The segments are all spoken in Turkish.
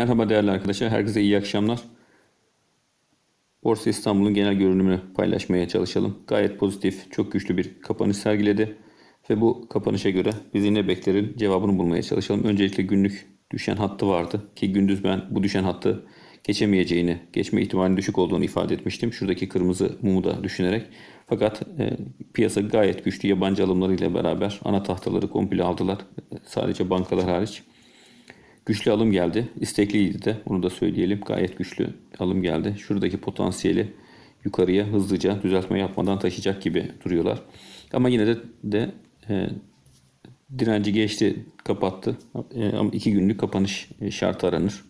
Merhaba değerli arkadaşlar, herkese iyi akşamlar. Borsa İstanbul'un genel görünümünü paylaşmaya çalışalım. Gayet pozitif, çok güçlü bir kapanış sergiledi. Ve bu kapanışa göre bizi ne beklerin cevabını bulmaya çalışalım. Öncelikle günlük düşen hattı vardı ki gündüz ben bu düşen hattı geçemeyeceğini, geçme ihtimalinin düşük olduğunu ifade etmiştim. Şuradaki kırmızı mumu da düşünerek. Fakat e, piyasa gayet güçlü yabancı alımlarıyla beraber ana tahtaları komple aldılar. E, Sadece bankalar hariç. Güçlü alım geldi. İstekliydi de onu da söyleyelim. Gayet güçlü alım geldi. Şuradaki potansiyeli yukarıya hızlıca düzeltme yapmadan taşıyacak gibi duruyorlar. Ama yine de, de e, direnci geçti, kapattı. E, ama iki günlük kapanış e, şartı aranır.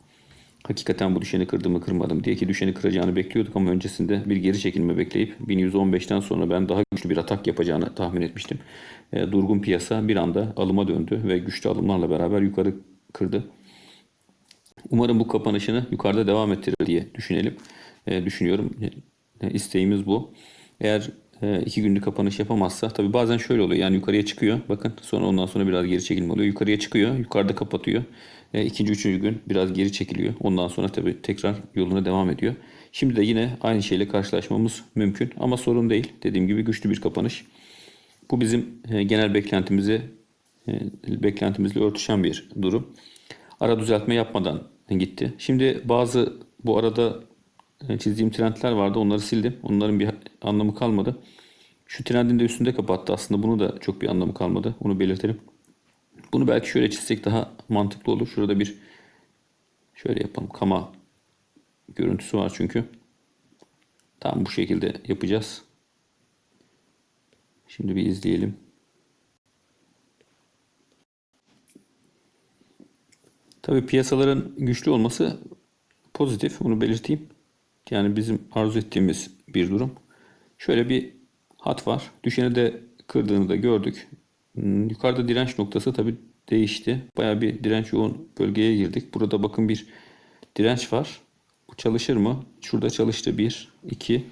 Hakikaten bu düşeni kırdı mı kırmadım diye ki düşeni kıracağını bekliyorduk ama öncesinde bir geri çekilme bekleyip 1115'ten sonra ben daha güçlü bir atak yapacağını tahmin etmiştim. E, durgun piyasa bir anda alıma döndü ve güçlü alımlarla beraber yukarı kırdı. Umarım bu kapanışını yukarıda devam ettirir diye düşünelim. E, düşünüyorum. E, isteğimiz bu. Eğer e, iki günlük kapanış yapamazsa tabi bazen şöyle oluyor. Yani yukarıya çıkıyor. Bakın sonra ondan sonra biraz geri çekilme oluyor. Yukarıya çıkıyor. Yukarıda kapatıyor. E, ikinci, üçüncü gün biraz geri çekiliyor. Ondan sonra tabi tekrar yoluna devam ediyor. Şimdi de yine aynı şeyle karşılaşmamız mümkün. Ama sorun değil. Dediğim gibi güçlü bir kapanış. Bu bizim e, genel beklentimizi e, beklentimizle örtüşen bir durum. Ara düzeltme yapmadan gitti. Şimdi bazı bu arada e, çizdiğim trendler vardı. Onları sildim. Onların bir anlamı kalmadı. Şu trendin de üstünde kapattı aslında. Bunu da çok bir anlamı kalmadı. Onu belirtelim. Bunu belki şöyle çizsek daha mantıklı olur. Şurada bir şöyle yapalım. Kama görüntüsü var çünkü. Tam bu şekilde yapacağız. Şimdi bir izleyelim. Tabii piyasaların güçlü olması pozitif. Bunu belirteyim. Yani bizim arzu ettiğimiz bir durum. Şöyle bir hat var. Düşeni de kırdığını da gördük. Yukarıda direnç noktası tabii değişti. Baya bir direnç yoğun bölgeye girdik. Burada bakın bir direnç var. Bu çalışır mı? Şurada çalıştı. Bir, iki.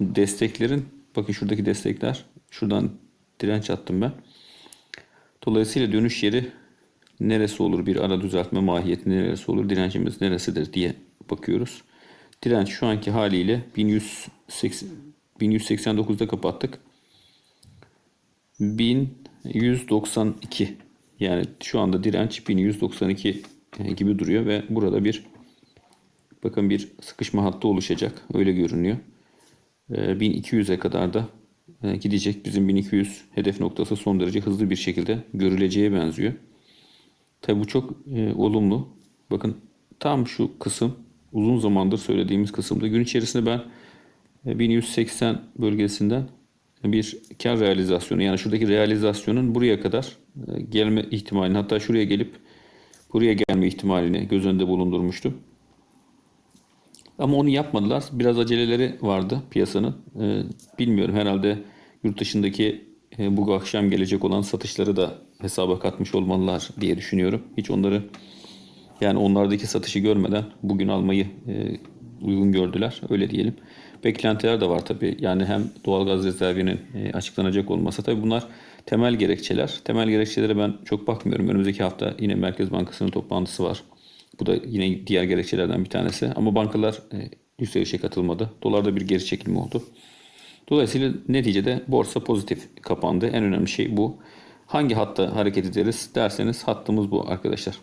Desteklerin, bakın şuradaki destekler. Şuradan direnç attım ben. Dolayısıyla dönüş yeri neresi olur bir ara düzeltme mahiyeti neresi olur direncimiz neresidir diye bakıyoruz. Direnç şu anki haliyle 1180, 1189'da kapattık. 1192 yani şu anda direnç 1192 gibi duruyor ve burada bir bakın bir sıkışma hattı oluşacak öyle görünüyor. 1200'e kadar da e, gidecek. Bizim 1200 hedef noktası son derece hızlı bir şekilde görüleceğe benziyor. Tabi bu çok e, olumlu. Bakın tam şu kısım uzun zamandır söylediğimiz kısımda gün içerisinde ben e, 1180 bölgesinden bir kar realizasyonu yani şuradaki realizasyonun buraya kadar e, gelme ihtimalini hatta şuraya gelip buraya gelme ihtimalini göz önünde bulundurmuştum. Ama onu yapmadılar. Biraz aceleleri vardı piyasanın. E, bilmiyorum herhalde yurt dışındaki e, bu akşam gelecek olan satışları da hesaba katmış olmalılar diye düşünüyorum. Hiç onları yani onlardaki satışı görmeden bugün almayı e, uygun gördüler. Öyle diyelim. Beklentiler de var tabii. Yani hem doğalgaz rezervinin e, açıklanacak olması tabii bunlar temel gerekçeler. Temel gerekçelere ben çok bakmıyorum. Önümüzdeki hafta yine Merkez Bankası'nın toplantısı var. Bu da yine diğer gerekçelerden bir tanesi. Ama bankalar e, yükselişe katılmadı. Dolarda bir geri çekilme oldu. Dolayısıyla neticede borsa pozitif kapandı. En önemli şey bu. Hangi hatta hareket ederiz derseniz hattımız bu arkadaşlar.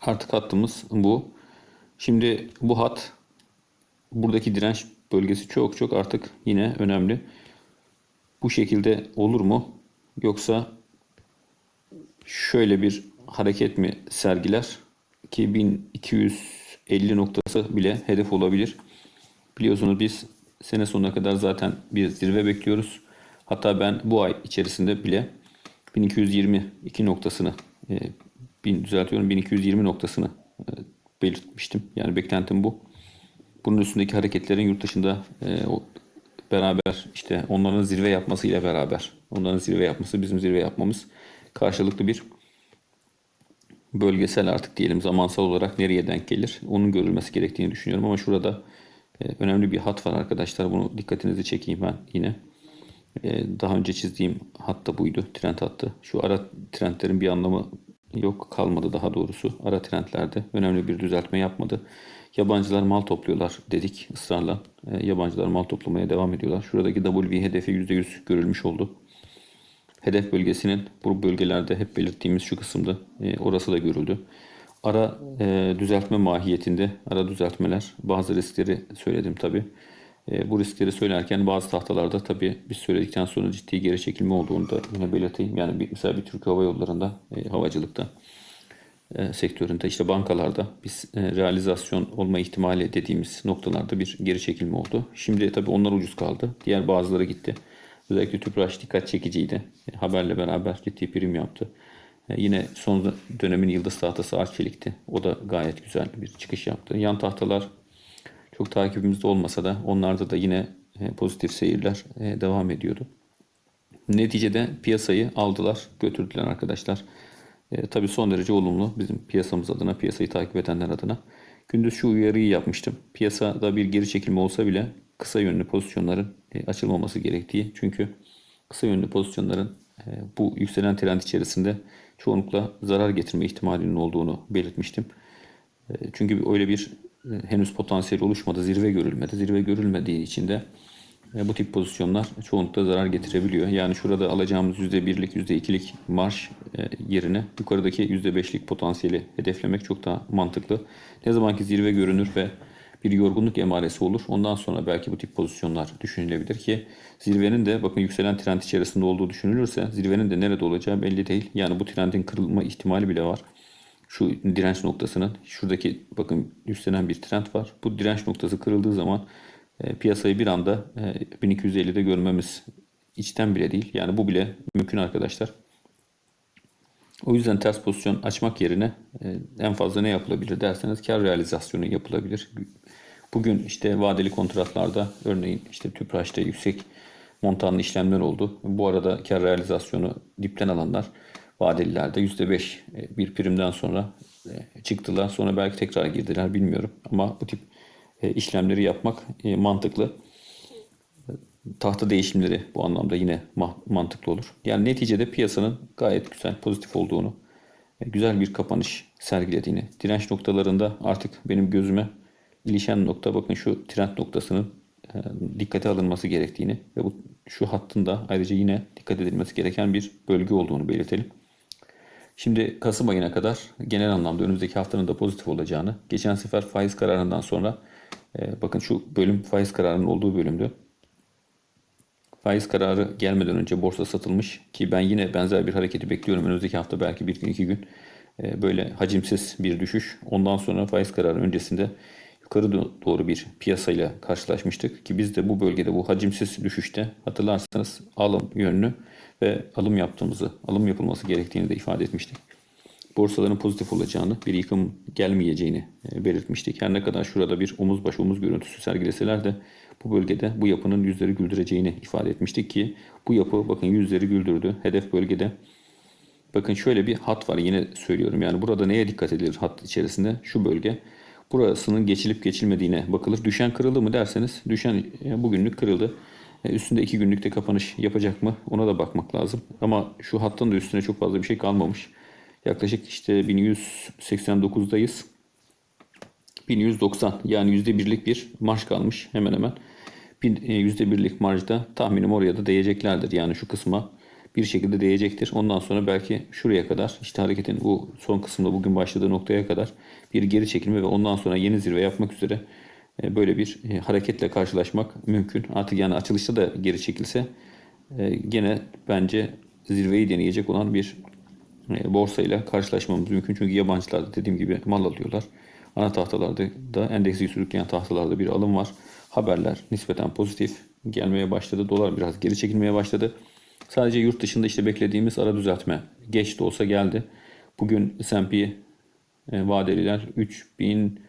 Artık hattımız bu. Şimdi bu hat buradaki direnç bölgesi çok çok artık yine önemli. Bu şekilde olur mu? Yoksa şöyle bir hareket mi sergiler ki 1250 noktası bile hedef olabilir. Biliyorsunuz biz sene sonuna kadar zaten bir zirve bekliyoruz. Hatta ben bu ay içerisinde bile 1222 noktasını e, bin, düzeltiyorum 1220 noktasını e, belirtmiştim. Yani beklentim bu. Bunun üstündeki hareketlerin yurt dışında e, o, beraber işte onların zirve yapmasıyla beraber onların zirve yapması bizim zirve yapmamız karşılıklı bir bölgesel artık diyelim zamansal olarak nereye denk gelir onun görülmesi gerektiğini düşünüyorum ama şurada e, önemli bir hat var arkadaşlar bunu dikkatinizi çekeyim ben yine daha önce çizdiğim hat da buydu trend hattı şu ara trendlerin bir anlamı yok kalmadı daha doğrusu. Ara trendlerde önemli bir düzeltme yapmadı. Yabancılar mal topluyorlar dedik ısrarla. E, yabancılar mal toplamaya devam ediyorlar. Şuradaki WV hedefi %100 görülmüş oldu. Hedef bölgesinin bu bölgelerde hep belirttiğimiz şu kısımda e, orası da görüldü. Ara e, düzeltme mahiyetinde ara düzeltmeler bazı riskleri söyledim tabi. E, bu riskleri söylerken bazı tahtalarda tabi biz söyledikten sonra ciddi geri çekilme olduğunu da yine belirteyim. Yani bir, mesela bir Türk Hava Yolları'nda e, havacılıkta e, sektöründe işte bankalarda biz e, realizasyon olma ihtimali dediğimiz noktalarda bir geri çekilme oldu. Şimdi tabii onlar ucuz kaldı. Diğer bazıları gitti. Özellikle Tüpraş dikkat çekiciydi. E, haberle beraber ciddi prim yaptı. E, yine son dönemin yıldız tahtası Arçelik'ti. O da gayet güzel bir çıkış yaptı. Yan tahtalar çok takibimizde olmasa da onlarda da yine e, pozitif seyirler e, devam ediyordu. Neticede piyasayı aldılar, götürdüler arkadaşlar. E, tabii son derece olumlu bizim piyasamız adına, piyasayı takip edenler adına. Gündüz şu uyarıyı yapmıştım. Piyasada bir geri çekilme olsa bile kısa yönlü pozisyonların e, açılmaması gerektiği. Çünkü kısa yönlü pozisyonların bu yükselen trend içerisinde çoğunlukla zarar getirme ihtimalinin olduğunu belirtmiştim. Çünkü öyle bir henüz potansiyel oluşmadı, zirve görülmedi. Zirve görülmediği için de e, bu tip pozisyonlar çoğunlukla zarar getirebiliyor. Yani şurada alacağımız %1'lik, %2'lik marş e, yerine yukarıdaki %5'lik potansiyeli hedeflemek çok daha mantıklı. Ne zamanki zirve görünür ve bir yorgunluk emaresi olur. Ondan sonra belki bu tip pozisyonlar düşünülebilir ki zirvenin de bakın yükselen trend içerisinde olduğu düşünülürse zirvenin de nerede olacağı belli değil. Yani bu trendin kırılma ihtimali bile var. Şu direnç noktasının şuradaki bakın yükselen bir trend var. Bu direnç noktası kırıldığı zaman e, piyasayı bir anda e, 1250'de görmemiz içten bile değil. Yani bu bile mümkün arkadaşlar. O yüzden ters pozisyon açmak yerine e, en fazla ne yapılabilir derseniz kar realizasyonu yapılabilir. Bugün işte vadeli kontratlarda örneğin işte Tüpraş'ta yüksek montanlı işlemler oldu. Bu arada kar realizasyonu dipten alanlar vadelilerde %5 e, bir primden sonra e, çıktılar. Sonra belki tekrar girdiler bilmiyorum. Ama bu tip e, işlemleri yapmak mantıklı. Tahta değişimleri bu anlamda yine mantıklı olur. Yani neticede piyasanın gayet güzel, pozitif olduğunu, güzel bir kapanış sergilediğini, direnç noktalarında artık benim gözüme ilişen nokta bakın şu trend noktasının dikkate alınması gerektiğini ve bu şu hattın da ayrıca yine dikkat edilmesi gereken bir bölge olduğunu belirtelim. Şimdi Kasım ayına kadar genel anlamda önümüzdeki haftanın da pozitif olacağını, geçen sefer faiz kararından sonra e, bakın şu bölüm faiz kararının olduğu bölümdü. Faiz kararı gelmeden önce borsa satılmış ki ben yine benzer bir hareketi bekliyorum. Önümüzdeki hafta belki bir gün iki gün e, böyle hacimsiz bir düşüş. Ondan sonra faiz kararı öncesinde yukarı doğru bir piyasayla karşılaşmıştık ki biz de bu bölgede bu hacimsiz düşüşte hatırlarsanız alım yönlü ve alım yaptığımızı, alım yapılması gerektiğini de ifade etmiştik. Borsaların pozitif olacağını, bir yıkım gelmeyeceğini e, belirtmiştik. Her ne kadar şurada bir omuz baş omuz görüntüsü sergileseler de bu bölgede bu yapının yüzleri güldüreceğini ifade etmiştik ki bu yapı bakın yüzleri güldürdü. Hedef bölgede bakın şöyle bir hat var yine söylüyorum. Yani burada neye dikkat edilir hat içerisinde? Şu bölge burasının geçilip geçilmediğine bakılır. Düşen kırıldı mı derseniz düşen e, bugünlük kırıldı. E, üstünde iki günlükte kapanış yapacak mı? Ona da bakmak lazım. Ama şu hattın da üstüne çok fazla bir şey kalmamış. Yaklaşık işte 1189'dayız. 1190 yani %1'lik bir marş kalmış hemen hemen. %1'lik e, marjda tahminim oraya da değeceklerdir. Yani şu kısma bir şekilde değecektir. Ondan sonra belki şuraya kadar işte hareketin bu son kısımda bugün başladığı noktaya kadar bir geri çekilme ve ondan sonra yeni zirve yapmak üzere e, böyle bir e, hareketle karşılaşmak mümkün. Artık yani açılışta da geri çekilse e, gene bence zirveyi deneyecek olan bir borsayla karşılaşmamız mümkün. Çünkü yabancılar da dediğim gibi mal alıyorlar. Ana tahtalarda da endeksi sürükleyen tahtalarda bir alım var. Haberler nispeten pozitif gelmeye başladı. Dolar biraz geri çekilmeye başladı. Sadece yurt dışında işte beklediğimiz ara düzeltme geç de olsa geldi. Bugün S&P vadeliler 3000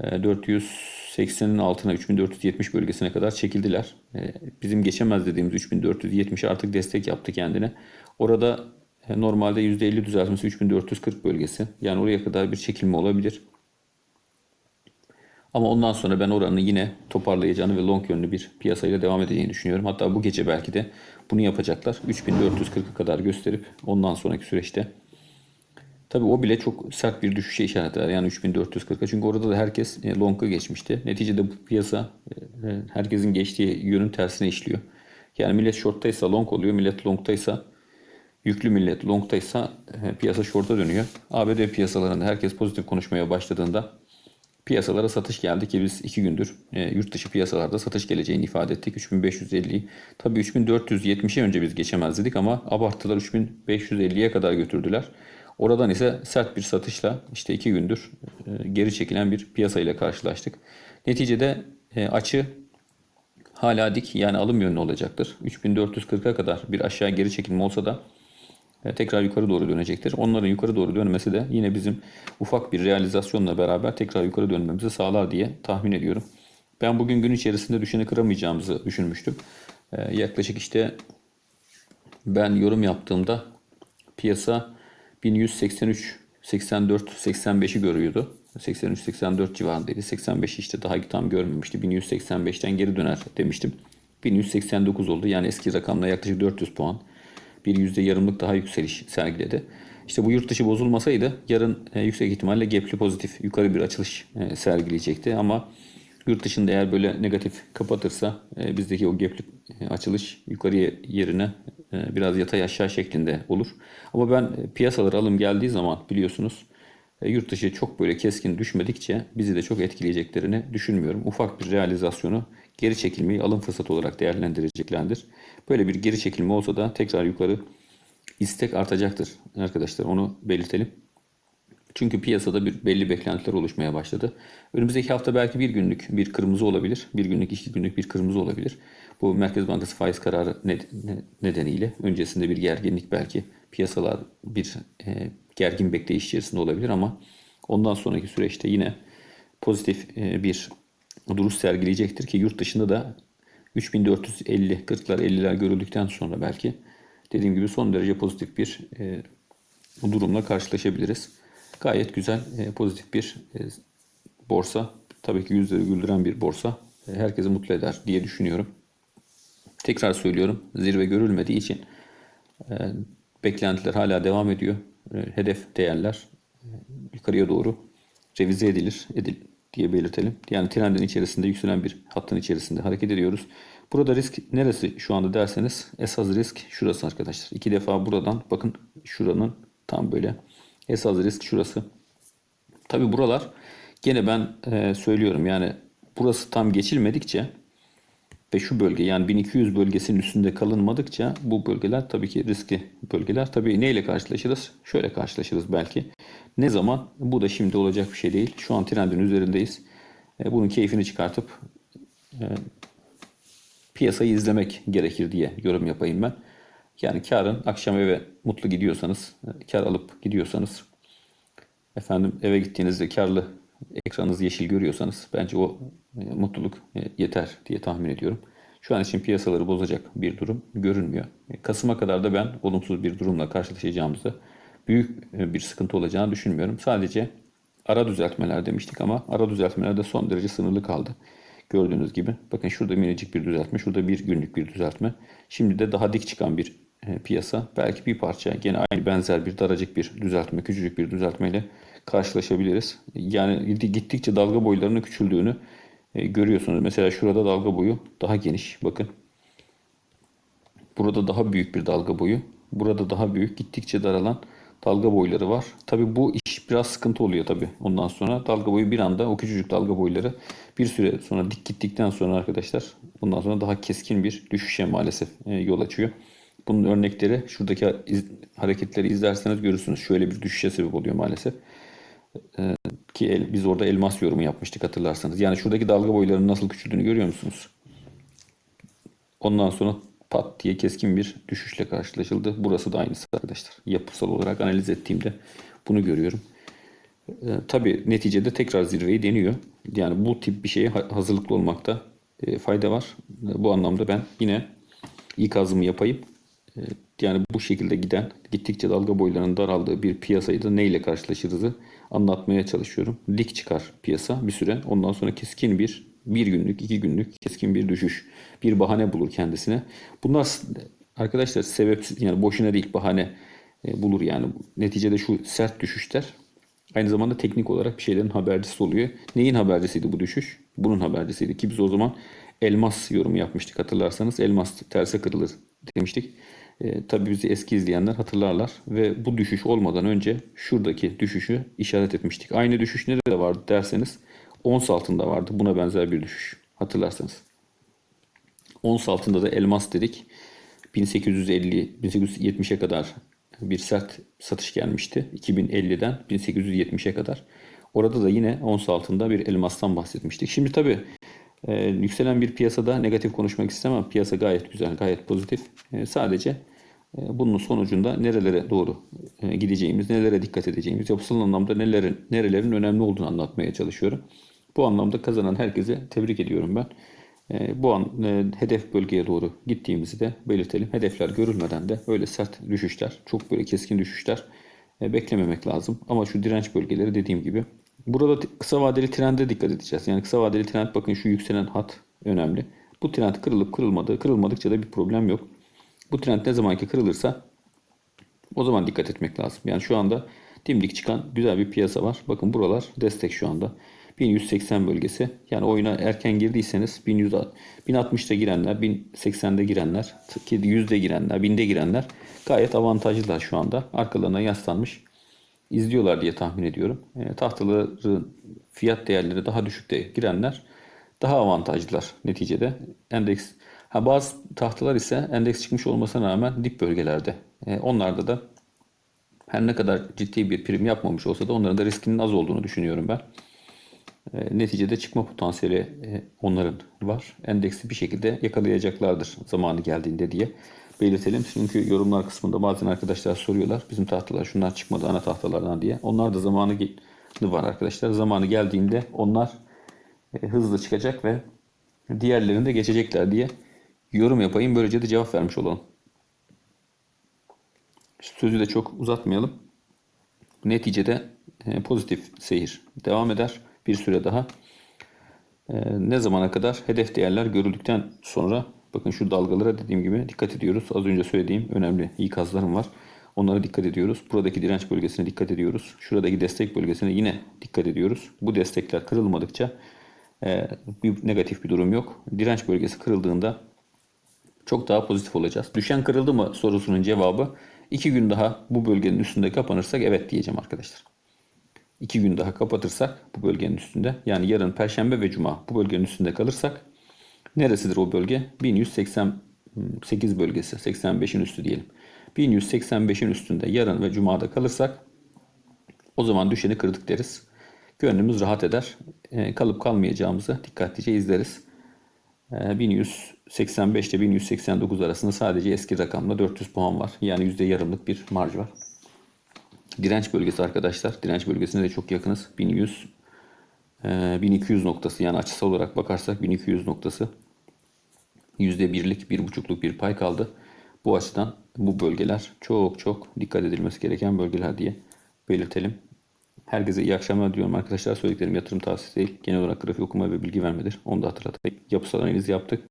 480'in altına 3470 bölgesine kadar çekildiler. Ee, bizim geçemez dediğimiz 3470 artık destek yaptı kendine. Orada e, normalde %50 düzeltmesi 3440 bölgesi. Yani oraya kadar bir çekilme olabilir. Ama ondan sonra ben oranı yine toparlayacağını ve long yönlü bir piyasayla devam edeceğini düşünüyorum. Hatta bu gece belki de bunu yapacaklar. 3440'a kadar gösterip ondan sonraki süreçte Tabii o bile çok sert bir düşüşe işaret eder. Yani 3440'a. Çünkü orada da herkes e, long'a geçmişti. Neticede bu piyasa e, herkesin geçtiği yönün tersine işliyor. Yani millet short'taysa long oluyor. Millet long'taysa yüklü millet long'taysa e, piyasa short'a dönüyor. ABD piyasalarında herkes pozitif konuşmaya başladığında piyasalara satış geldi ki biz iki gündür e, yurt dışı piyasalarda satış geleceğini ifade ettik. 3550'yi. Tabii 3470'e önce biz geçemez dedik ama abarttılar 3550'ye kadar götürdüler. Oradan ise sert bir satışla işte iki gündür e, geri çekilen bir piyasayla karşılaştık. Neticede e, açı hala dik yani alım yönlü olacaktır. 3440'a kadar bir aşağı geri çekilme olsa da tekrar yukarı doğru dönecektir. Onların yukarı doğru dönmesi de yine bizim ufak bir realizasyonla beraber tekrar yukarı dönmemizi sağlar diye tahmin ediyorum. Ben bugün gün içerisinde düşeni kıramayacağımızı düşünmüştüm. E, Yaklaşık işte ben yorum yaptığımda piyasa 1183, 84, 85'i görüyordu. 83-84 civarındaydı. 85 işte daha tam görmemişti. 1185'ten geri döner demiştim. 1189 oldu. Yani eski rakamla yaklaşık 400 puan. Bir yüzde yarımlık daha yükseliş sergiledi. İşte bu yurt dışı bozulmasaydı yarın e, yüksek ihtimalle gapli pozitif yukarı bir açılış e, sergileyecekti. Ama yurt dışında eğer böyle negatif kapatırsa e, bizdeki o gapli e, açılış yukarıya yerine biraz yatay aşağı şeklinde olur. Ama ben piyasalara alım geldiği zaman biliyorsunuz yurt dışı çok böyle keskin düşmedikçe bizi de çok etkileyeceklerini düşünmüyorum. Ufak bir realizasyonu geri çekilmeyi alım fırsatı olarak değerlendireceklerdir. Böyle bir geri çekilme olsa da tekrar yukarı istek artacaktır arkadaşlar onu belirtelim. Çünkü piyasada bir belli beklentiler oluşmaya başladı. Önümüzdeki hafta belki bir günlük bir kırmızı olabilir. Bir günlük, iki günlük bir kırmızı olabilir. Bu Merkez Bankası faiz kararı ned- ne- nedeniyle öncesinde bir gerginlik belki piyasalar bir e, gergin bekleyiş içerisinde olabilir ama ondan sonraki süreçte yine pozitif e, bir duruş sergileyecektir ki yurt dışında da 3450, 40'lar, 50'ler görüldükten sonra belki dediğim gibi son derece pozitif bir e, durumla karşılaşabiliriz. Gayet güzel, e, pozitif bir e, borsa. Tabii ki yüzleri güldüren bir borsa. E, herkesi mutlu eder diye düşünüyorum. Tekrar söylüyorum, zirve görülmediği için e, beklentiler hala devam ediyor. E, hedef değerler e, yukarıya doğru revize edilir, edil diye belirtelim. Yani trendin içerisinde yükselen bir hattın içerisinde hareket ediyoruz. Burada risk neresi şu anda derseniz esas risk şurası arkadaşlar. İki defa buradan bakın şuranın tam böyle esas risk şurası. Tabi buralar gene ben e, söylüyorum yani burası tam geçilmedikçe ve şu bölge yani 1200 bölgesinin üstünde kalınmadıkça bu bölgeler tabii ki riskli bölgeler. Tabii neyle karşılaşırız? Şöyle karşılaşırız belki. Ne zaman? Bu da şimdi olacak bir şey değil. Şu an trendin üzerindeyiz. E, bunun keyfini çıkartıp e, piyasayı izlemek gerekir diye yorum yapayım ben. Yani karın akşam eve mutlu gidiyorsanız, e, kar alıp gidiyorsanız, efendim eve gittiğinizde karlı ekranınız yeşil görüyorsanız bence o e, mutluluk e, yeter diye tahmin ediyorum. Şu an için piyasaları bozacak bir durum görünmüyor. E, Kasım'a kadar da ben olumsuz bir durumla karşılaşacağımızı, büyük e, bir sıkıntı olacağını düşünmüyorum. Sadece ara düzeltmeler demiştik ama ara düzeltmeler de son derece sınırlı kaldı. Gördüğünüz gibi. Bakın şurada minicik bir düzeltme, şurada bir günlük bir düzeltme. Şimdi de daha dik çıkan bir e, piyasa. Belki bir parça gene aynı benzer bir daracık bir düzeltme, küçücük bir düzeltmeyle karşılaşabiliriz. Yani gittikçe dalga boylarının küçüldüğünü e, görüyorsunuz. Mesela şurada dalga boyu daha geniş. Bakın. Burada daha büyük bir dalga boyu. Burada daha büyük, gittikçe daralan dalga boyları var. Tabi bu iş biraz sıkıntı oluyor tabi. Ondan sonra dalga boyu bir anda o küçücük dalga boyları bir süre sonra dik gittikten sonra arkadaşlar bundan sonra daha keskin bir düşüşe maalesef e, yol açıyor. Bunun örnekleri şuradaki hareketleri izlerseniz görürsünüz. Şöyle bir düşüşe sebep oluyor maalesef. Ee, ki el- biz orada elmas yorumu yapmıştık hatırlarsanız. Yani şuradaki dalga boylarının nasıl küçüldüğünü görüyor musunuz? Ondan sonra pat diye keskin bir düşüşle karşılaşıldı. Burası da aynısı arkadaşlar. Yapısal olarak analiz ettiğimde bunu görüyorum. Ee, tabii neticede tekrar zirveyi deniyor. Yani bu tip bir şeye ha- hazırlıklı olmakta e, fayda var. E, Bu anlamda ben yine ikazımı yapayım. E, Yani bu şekilde giden, gittikçe dalga boylarının daraldığı bir piyasayı da neyle karşılaşırızı anlatmaya çalışıyorum. Dik çıkar piyasa bir süre. Ondan sonra keskin bir, bir günlük, iki günlük keskin bir düşüş. Bir bahane bulur kendisine. Bunlar arkadaşlar sebepsiz, yani boşuna değil bahane e, bulur yani. Neticede şu sert düşüşler aynı zamanda teknik olarak bir şeylerin habercisi oluyor. Neyin habercisiydi bu düşüş? Bunun habercisiydi ki biz o zaman elmas yorumu yapmıştık hatırlarsanız. Elmas terse kırılır demiştik. E, tabii bizi eski izleyenler hatırlarlar ve bu düşüş olmadan önce şuradaki düşüşü işaret etmiştik. Aynı düşüş nerede vardı derseniz ons altında vardı. Buna benzer bir düşüş hatırlarsanız. Ons altında da elmas dedik. 1850-1870'e kadar bir sert satış gelmişti. 2050'den 1870'e kadar. Orada da yine ons altında bir elmastan bahsetmiştik. Şimdi tabii e, yükselen bir piyasada negatif konuşmak istemem. Piyasa gayet güzel, gayet pozitif. E, sadece e, bunun sonucunda nerelere doğru e, gideceğimiz, nelere dikkat edeceğimiz, yapısal anlamda nelerin, nerelerin önemli olduğunu anlatmaya çalışıyorum. Bu anlamda kazanan herkese tebrik ediyorum ben. E, bu an e, hedef bölgeye doğru gittiğimizi de belirtelim. Hedefler görülmeden de öyle sert düşüşler, çok böyle keskin düşüşler e, beklememek lazım. Ama şu direnç bölgeleri dediğim gibi. Burada kısa vadeli trende dikkat edeceğiz. Yani kısa vadeli trend bakın şu yükselen hat önemli. Bu trend kırılıp kırılmadı. Kırılmadıkça da bir problem yok. Bu trend ne zamanki kırılırsa o zaman dikkat etmek lazım. Yani şu anda dimdik çıkan güzel bir piyasa var. Bakın buralar destek şu anda. 1180 bölgesi. Yani oyuna erken girdiyseniz 1100, 1060'da girenler, 1080'de girenler, ki 100'de girenler, 1000'de girenler gayet avantajlılar şu anda. Arkalarına yaslanmış izliyorlar diye tahmin ediyorum. E, tahtaların fiyat değerleri daha düşükte girenler daha avantajlılar neticede. Endeks ha bazı tahtalar ise endeks çıkmış olmasına rağmen dip bölgelerde. E, onlarda da her ne kadar ciddi bir prim yapmamış olsa da onların da riskinin az olduğunu düşünüyorum ben. E, neticede çıkma potansiyeli e, onların var. Endeksi bir şekilde yakalayacaklardır zamanı geldiğinde diye belirtelim. Çünkü yorumlar kısmında bazen arkadaşlar soruyorlar. Bizim tahtalar şunlar çıkmadı ana tahtalardan diye. Onlar da zamanı var arkadaşlar. Zamanı geldiğinde onlar e, hızlı çıkacak ve diğerlerinde geçecekler diye yorum yapayım. Böylece de cevap vermiş olalım. Sözü de çok uzatmayalım. Neticede e, pozitif seyir devam eder bir süre daha. E, ne zamana kadar? Hedef değerler görüldükten sonra bakın şu dalgalara dediğim gibi dikkat ediyoruz. Az önce söylediğim önemli ikazlarım var. Onlara dikkat ediyoruz. Buradaki direnç bölgesine dikkat ediyoruz. Şuradaki destek bölgesine yine dikkat ediyoruz. Bu destekler kırılmadıkça e, bir negatif bir durum yok. Direnç bölgesi kırıldığında çok daha pozitif olacağız. Düşen kırıldı mı sorusunun cevabı iki gün daha bu bölgenin üstünde kapanırsak evet diyeceğim arkadaşlar. İki gün daha kapatırsak bu bölgenin üstünde yani yarın perşembe ve cuma bu bölgenin üstünde kalırsak neresidir o bölge? 1188 bölgesi 85'in üstü diyelim. 1185'in üstünde yarın ve cumada kalırsak o zaman düşeni kırdık deriz. Gönlümüz rahat eder. E, kalıp kalmayacağımızı dikkatlice izleriz. E, 1185 ile 1189 arasında sadece eski rakamla 400 puan var. Yani yüzde yarımlık bir marj var. Direnç bölgesi arkadaşlar. Direnç bölgesine de çok yakınız. 1100 e, 1200 noktası yani açısal olarak bakarsak 1200 noktası %1'lik, 1,5'luk bir pay kaldı. Bu açıdan bu bölgeler çok çok dikkat edilmesi gereken bölgeler diye belirtelim. Herkese iyi akşamlar diyorum arkadaşlar. Söylediklerim yatırım tavsiyesi değil. Genel olarak grafik okuma ve bilgi vermedir. Onu da hatırlatayım. Yapısal analiz yaptık.